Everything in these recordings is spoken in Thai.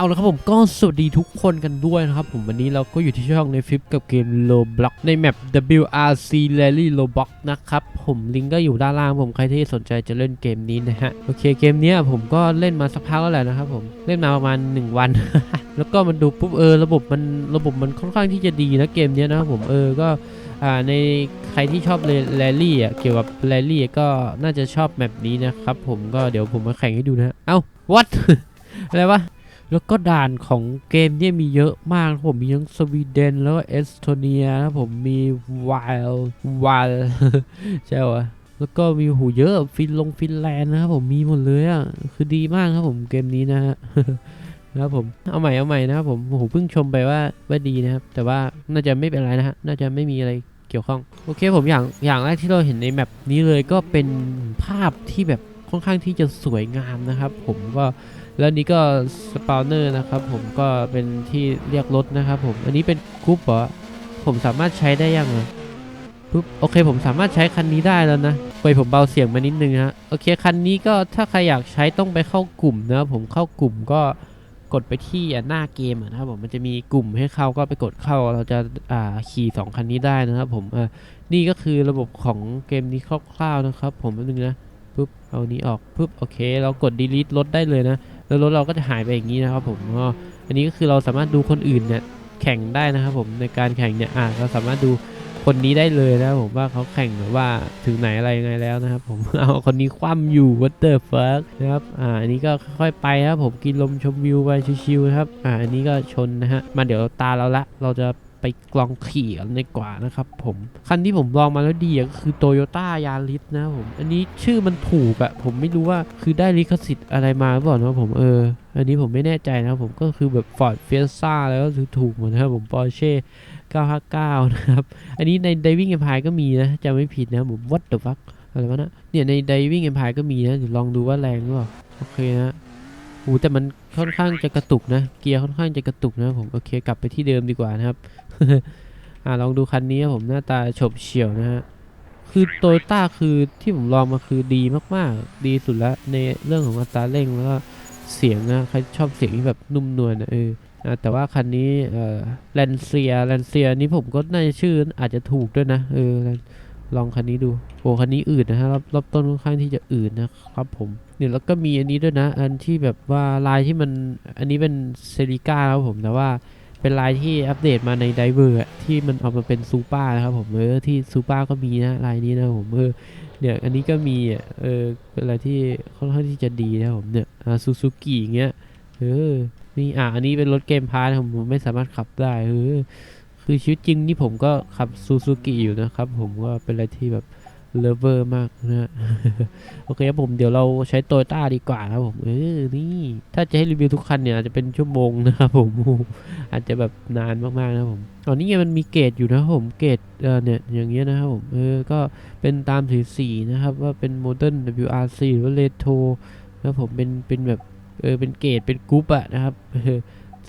เอาละครับผมก็สวัสดีทุกคนกันด้วยนะครับผมวันนี้เราก็อยู่ที่ช่องในฟิปกับเกม Roblox ในแมป WRC Rally Roblox นะครับผมลิงก์ก็อยู่ด้านล่างผมใครที่สนใจจะเล่นเกมนี้นะฮะโอเคเกมนี้ผมก็เล่นมาสักพักแล้วแหละนะครับผมเล่นมาประมาณ 1 วัน แล้วก็มันดูปุ๊บเออระบบมันระบบมันค่อนข้างที่จะดีนะเกมนี้นะครับผมเออก็อ่าในใครที่ชอบแรลลี่อะเกี่ยวกับแรลลี่ก็น่าจะชอบแมปนี้นะครับผมก็เดี๋ยวผมมาแข่งให้ดูนะฮะเอ้า what อะไรวะ แล้วก็ด่านของเกมเนี่ยมีเยอะมากครับผมมีทั้งสวีเดนแล้วก็เอสโตเนียนะครับผมมีวาลวาลใช่ปะแล้วก็มีหูเยอะฟินลงฟินแลนด์นะครับผมมีหมดเลยอะคือดีมากครับผมเกมนี้นะฮะนะครับผมเอาใหม่เอาใหม่นะครับผมโอ้โหเพิ่งชมไปว่าว่าดีนะครับ แต่ว่าน่าจะไม่เป็นไรนะฮะน่าจะไม่มีอะไรเกี่ยวข้องโอเคผมอย่างอย่างแรกที่เราเห็นในแมปนี้เลยก็เป็นภาพที่แบบค่อนข้างที่จะสวยงามนะครับ ผมก็ แล้วนี้ก็สปาวเนอร์นะครับผมก็เป็นที่เรียกรถนะครับผม อันนี้เป็นกรุ๊ปเหรอ ผมสามารถใช้ได้ยังอะปุ๊บโอเคผมสามารถใช้คันนี้ได้แล้วนะไปผมเบาเสียงมานิดนึงฮะโอเคคันนี้ก็ถ้าใครอยากใช้ต้องไปเข้ากลุ่มนะครับผมเข้ากลุ่มก็กดไปที่หน้าเกมนะครับผมมันจะมีกลุ่มให้เข้าก็ไปกดเข้าเราจะอ่าขี่สองคันนี้ได้นะครับผมอ่านี่ก็คือระบบของเกมนี้คร่าวๆนะครับ ผมแป๊บนึงนะปุ๊บเอานี้ออกปุ๊บโอเค เรากด delete รถได้เลยนะ แล้วรถเราก็จะหายไปอย่างนี้นะครับผมก็อันนี้ก็คือเราสามารถดูคนอื่นเนี่ยแข่งได้นะครับผมในการแข่งเนี่ยอะเราสามารถดูคนนี้ได้เลยนะครับผมว่าเขาแข่งหรือว่าถึงไหนอะไรยังไงแล้วนะครับผมเอาคนนี้คว่ำอยู่ what the fuck นะครับอ่าอันนี้ก็ค่อยๆไปครับผมกินลมชมวิวไปชิวๆนะครับอ่าอันนี้ก็ชนนะฮะมาเดี๋ยวตาเราละเราจะ ไปลองขี่กันดีกว่านะครับผมคันที่ผมลองมาแล้วดีก็คือ Toyota Yaris นะผม อันนี้ชื่อมันถูกอะผมไม่รู้ว่าคือได้ลิขสิทธิ์อะไรมาหรือเปล่านะผมเออ อันนี้ผมไม่แน่ใจนะผมก็คือแบบ Ford Fiesta แล้วก็ถูกหมดนะครับผม Porsche 959 นะครับ อันนี้ใน Diving Empire ก็มีนะจำไม่ผิดนะผม What the fuck อะไรวะนะเนี่ยใน Diving Empire ก็มีนะเดี๋ยวลองดูว่าแรงหรือเปล่าโอเคนะ โอ้แต่มันค่อนข้างจะกระตุกนะ เกียร์ค่อนข้างจะกระตุกนะผม โอเคกลับไปที่เดิมดีกว่านะครับ อ่าลองดูคันนี้ผมหน้าตาฉบเฉี่ยวนะฮะ คือโตโยต้าคือที่ผมลองมาคือดีมากๆ ดีสุดล้วในเรื่องของอัตราเร่งแล้วก็เสียงนะ ใครชอบเสียงที่แบบนุ่มนวลนะเออแต่ว่าคันนี้เออแลนเซียแลนเซียนี้ผมก็น่าจะชื่ออาจจะถูกด้วยนะ เออ ลองคันนี้ดูโอ้คันนี้อืดนะฮะรอบรอบต้นค่อนข้างที่จะอืดนะครับผมเนี่ยแล้วก็มีอันนี้ด้วยนะ อันที่แบบว่าลายที่มันอันนี้เป็นเซริก้าครับผมแต่ว่าเป็นลายที่อัปเดตมาในไดเวอร์ที่มันเอามาเป็นซูเปอร์นะครับผมเออที่ซูเปอร์ก็มีนะลายนี้นะผมเออเนี่ยอันนี้ก็มีอะเออเป็นอะไรที่ค่อนข้างที่จะดีนะผมเนี่ยอ่าซูซูกิอย่างเงี้ยเออนี่อะอันนี้เป็นรถเกมพาร์ทผมผมไม่สามารถขับได้เออ คือชีวิตจริงนี่ผมก็ขับซูซูกิอยู่นะครับ ผมก็เป็นอะไรที่แบบเลเวอร์มากนะฮะโอเคครับผมเดี๋ยวเราใช้โตโยต้าดีกว่าครับผมเออนี่ถ้าจะให้รีวิวทุกคันเนี่ยอาจจะเป็นชั่วโมงนะครับผมอาจจะแบบนานมากๆนะผมอ๋อนี่ไงมันมีเกรดอยู่นะผมเกรดเออเนี่ยอย่างเงี้ยนะครับผมเออก็เป็นตามสีสีนะครับว่าเป็นโมเดิร์น WRC หรือว่าเรโทรนะครับผมเป็นเป็นแบบเออเป็นเกรดเป็นกรุ๊ปอะนะครับเออ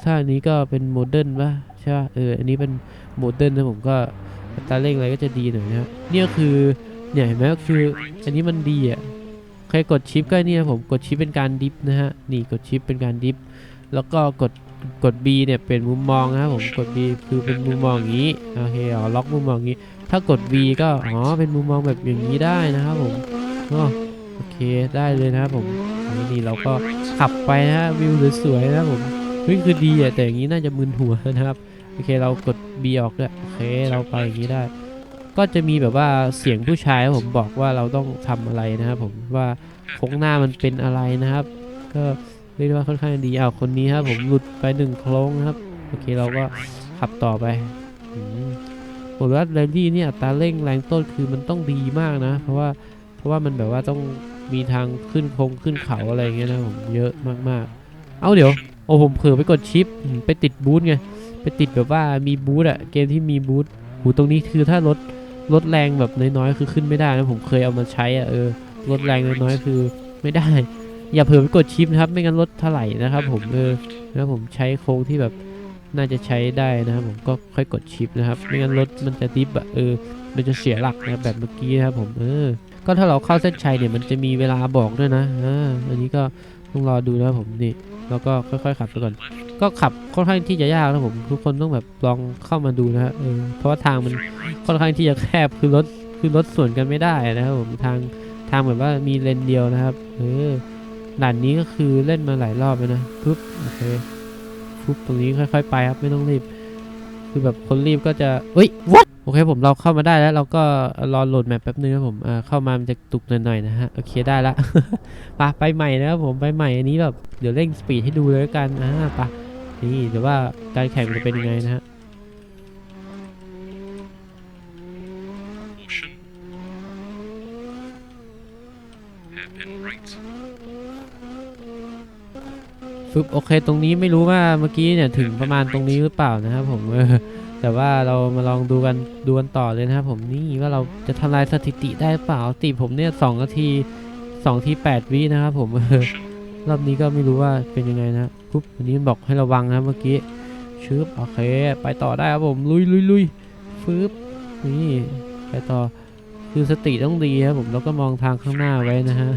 ถ้าอันนี้ก็เป็นโมเดิร์นป่ะ ใช่ป่ะเอออันนี้เป็นโมเดิร์นนะผมก็อัตราเร่งอะไรก็จะดีหน่อยนะครับเนี่ยคือเนี่ยเห็นไหมก็คืออันนี้มันดีอะใครกดชิปก็เนี่ยผมกดชิปเป็นการดิฟนะฮะนี่กดชิปเป็นการดิฟแล้วก็กดกด B เนี่ยเป็นมุมมองนะครับผมกด B คือเป็นมุมมองอย่างนี้โอเคอ๋อล็อกมุมมองอย่างนี้ ถ้ากด V ก็อ๋อเป็นมุมมองแบบอย่างนี้ได้นะครับผมโอเคได้เลยนะครับผมนนี่เราก็ขับไปนะฮะวิวสวยๆนะครับผมเฮ้ยคือดีอะแต่อย่างนี้น่าจะมึนหัวนะครับ โอเคเรากด B ออกด้วยโอเคเราไปอย่างนี้ได้ ก็จะมีแบบว่าเสียงผู้ชายครับผมบอกว่าเราต้องทำอะไรนะครับผมว่าโค้งหน้ามันเป็นอะไรนะครับ ก็เรียกได้ว่าค่อนข้างดีเอาคนนี้ครับผมหลุดไปหนึ่งโค้งนะครับโอเคเราก็ขับต่อไปอืมผมว่าแรลลี่เนี่ยอัตราเร่งแรงต้นคือมันต้องดีมากนะ เพราะว่าเพราะว่ามันแบบว่าต้องมีทางขึ้นโค้งขึ้นเขาอะไรอย่างเงี้ยนะผมเยอะมากๆ เอาเดี๋ยวโอ้ผมเผลอไปกดชิปอืมไปติดบูทไง ไปติดแบบว่ามีบูทอะเกมที่มีบูทหูตรงนี้คือถ้ารถรถแรงแบบน้อยๆคือขึ้นไม่ได้นะผมเคยเอามาใช้อะเออรถแรงน้อยๆคือไม่ได้ อย่าเผลอไปกดชิปนะครับ ไม่งั้นรถถลายนะครับ ผมเออแล้วผมใช้โค้งที่แบบน่าจะใช้ได้นะครับผมก็ค่อยกดชิปนะครับไม่งั้นรถมันจะดิฟอะเออมันจะเสียหลักนะแบบเมื่อกี้นะครับผมเออก็ถ้าเราเข้าเส้นชัยเนี่ยมันจะมีเวลาบอกด้วยนะอ่าอันนี้ก็ ต้องรอดูนะครับผมนี่แล้วก็ค่อยๆขับไปก่อน ก็ขับค่อนข้างที่จะยากนะผมทุกคนต้องแบบลองเข้ามาดูนะฮะเออเพราะว่าทางมันค่อนข้างที่จะแคบคือรถคือรถสวนกันไม่ได้นะครับผมทางทางแบบว่ามีเลนเดียวนะครับเออด่านนี้ก็คือเล่นมาหลายรอบแล้วนะปุ๊บโอเคปุ๊บตรงนี้ค่อย ๆ ไปครับไม่ต้องรีบ คือแบบคนรีบก็จะเอ้ย what โอเคผมเราเข้ามาได้แล้วเราก็รอโหลดแมปแป๊บนึงครับผมเข้ามามันจะตุกหน่อยๆนะฮะโอเคได้ละไปไปใหม่นะครับผมไปใหม่อันนี้แบบเดี๋ยวเร่งสปีดให้ดูเลยกันอ่าไปนี่เดี๋ยวว่าการแข่งจะเป็นยังไงนะฮะฟึบโอเค ตรงนี้ไม่รู้ว่าเมื่อกี้เนี่ยถึงประมาณตรงนี้หรือเปล่านะครับผมเออ แต่ว่าเรามาลองดูกันดูกันต่อเลยนะครับผมนี่ว่าเราจะทำลายสถิติได้เปล่าสติผมเนี่ยสองนาทีสองทีแปดวินะครับผมรอบนี้ก็ไม่รู้ว่าเป็นยังไงนะปุ๊บอันนี้บอกให้ระวังนะเมื่อกี้ชึบโอเค ไปต่อได้ครับผมลุยลุยลุยฟึบนี่ไปต่อคือสติต้องดีครับผมแล้วก็มองทางข้างหน้าไว้นะฮะ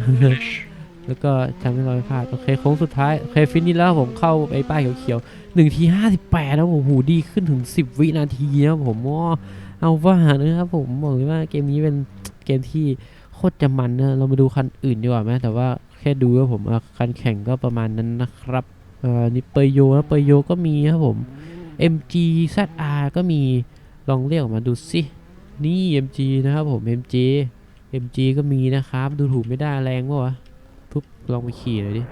แล้วก็ทำให้เราไม่พลาด โอเคโค้งสุดท้ายโอเคฟินนี่แล้วผมเข้าไอ้ป้ายเขียวๆหนึ่งทีห้าสิบแปดแล้วโอ้โหดีขึ้นถึงสิบวินาทีนะผมว่าเอาว่านะครับผมบอกเลยว่าเกมนี้เป็นเกมที่โคตรจะมันนะเรามาดูคันอื่นดีกว่าไหมแต่ว่าแค่ดูว่าผมคันแข่งก็ประมาณนั้นนะครับเอ่อนี่เปยโยนะเปยโยก็มีครับผม MG ZR ก็มีลองเรียกออกมาดูสินี่ MG นะครับผม MG MG ก็มีนะครับ ดูถูกไม่ได้แรงปะวะ ลองไปขี่เลยดิ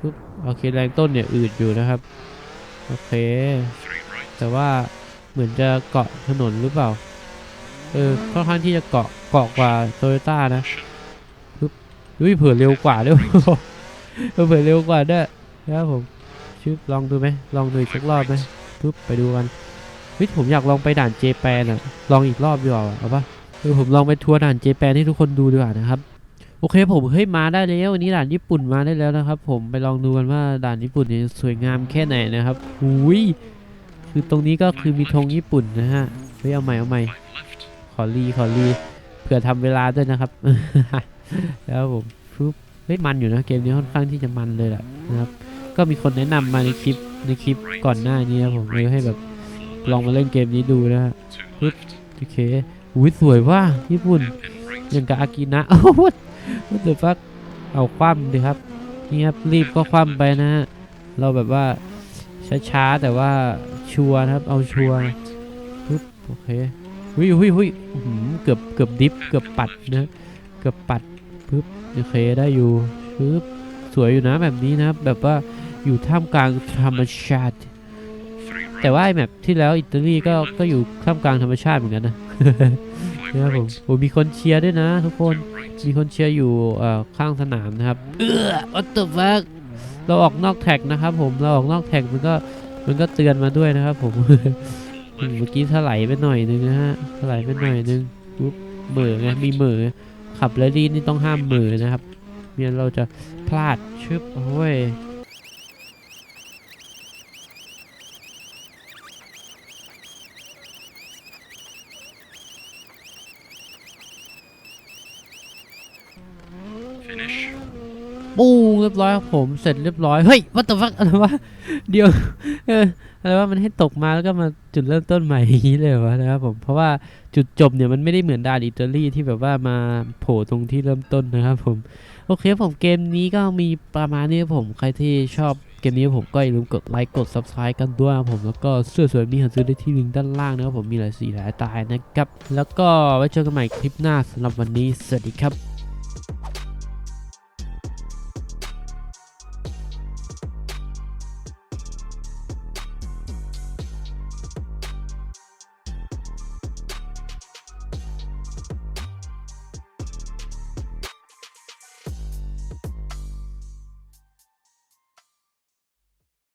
ปุ๊บโอเคแรงต้นเนี่ยอืดอยู่นะครับ โอเค แต่ว่าเหมือนจะเกาะถนนหรือเปล่า เออค่อนข้างที่จะเกาะเกาะกว่าโตโยต้านะ Caution. อุ้ยเผื่อเร็วกว่าด้วยเผื่อเร็วกว่าด้วยนะครับผมชึบลองดูไหมลองดูอีกสักรอบไหมปุ๊บไปดูกันเฮ้ยผมอยากลองไปด่านเจแปนอะลองอีกรอบดีกว่าเอาปะเออผมลองไปทัวร์ด่านเจแปนให้ทุกคนดูดีกว่านะครับ โอเคผมเฮ้ยมาได้แล้ววันนี้ด่านญี่ปุ่นมาได้แล้วนะครับ ผมไปลองดูกันว่าด่านญี่ปุ่นเนี่ยสวยงามแค่ไหนนะครับอุ้ยคือตรงนี้ก็คือมีธงญี่ปุ่นนะฮะเฮ้ยเอาใหม่เอาใหม่ขอรีขอรีเผื่อทำเวลาด้วยนะครับ แล้วผมฟึบเฮ้ยมันอยู่นะเกมนี้ค่อนข้างที่จะมันเลยแหละนะครับ ก็มีคนแนะนำมาในคลิปในคลิปก่อนหน้านี้นะผมเลยให้แบบลองมาเล่นเกมนี้ดูนะฮะ Two left. โอเคอุ้ยสวยว่าญี่ปุ่นอย่างกับอากินะโอ้โห เดือฟักเอาคว่ำดิครับ นี่ครับรีบก็คว่ำไปนะฮะ เราแบบว่าช้าๆแต่ว่าชัวร์ครับ เอาชัวร์ปึ๊บโอเคหุยหุยหุยเกือบเกือบดิฟเกือบปัดนะเกือบปัดปึ๊บโอเคได้อยู่ปึ๊บสวยอยู่นะแบบนี้นะแบบว่าอยู่ท่ามกลางธรรมชาติ แต่ว่าไอ้แมปที่แล้วอิตาลีก็ก็อยู่ท่ามกลางธรรมชาติเหมือนกันนะ นะครับผม right. โอ้มีคนเชียร์ด้วยนะ ทุกคน Two right. มีคนเชียร์อยู่เอ่อข้างสนามนะครับ เออ what the fuck เราออกนอกแท็กนะครับ ผม เราออกนอกแท็กมันก็มันก็เตือนมาด้วยนะครับ ผมอืม Left. เมื่อกี้ถลายไปหน่อยนึงนะฮะ ถลายไปหน่อยนึงปุ๊บเหม่อไง มีเหม่อขับแรลลี่นี่ต้องห้ามเหม่อนะครับไม่งั้นเราจะพลาดชึบโอ้ย Finish. ปูเรียบร้อยครับผมเสร็จเรียบร้อยเฮ้ยวัตถุฟักอะไรวะเดี๋ยวเอออะไรว่ามันให้ตกมาแล้วก็มาจุดเริ่มต้นใหม่อย่างนี้เลยวะนะครับผมเพราะว่าจุดจบเนี่ยมันไม่ได้เหมือนดานอิตาลีที่แบบว่ามาโผล่ตรงที่เริ่มต้นนะครับผมโอเคผมเกมนี้ก็มีประมาณนี้ผมใครที่ชอบเกมนี้ผมก็อย่าลืมกดไลค์กด subscribe กันด้วยครับผมแล้วก็เสื้อสวยมีหาซื้อได้ที่ลิงก์ด้านล่างนะครับผมมีหลายสีหลายสไตล์นะครับแล้วก็ไว้เจอกันใหม่คลิปหน้าสำหรับวันนี้สวัสดีครับ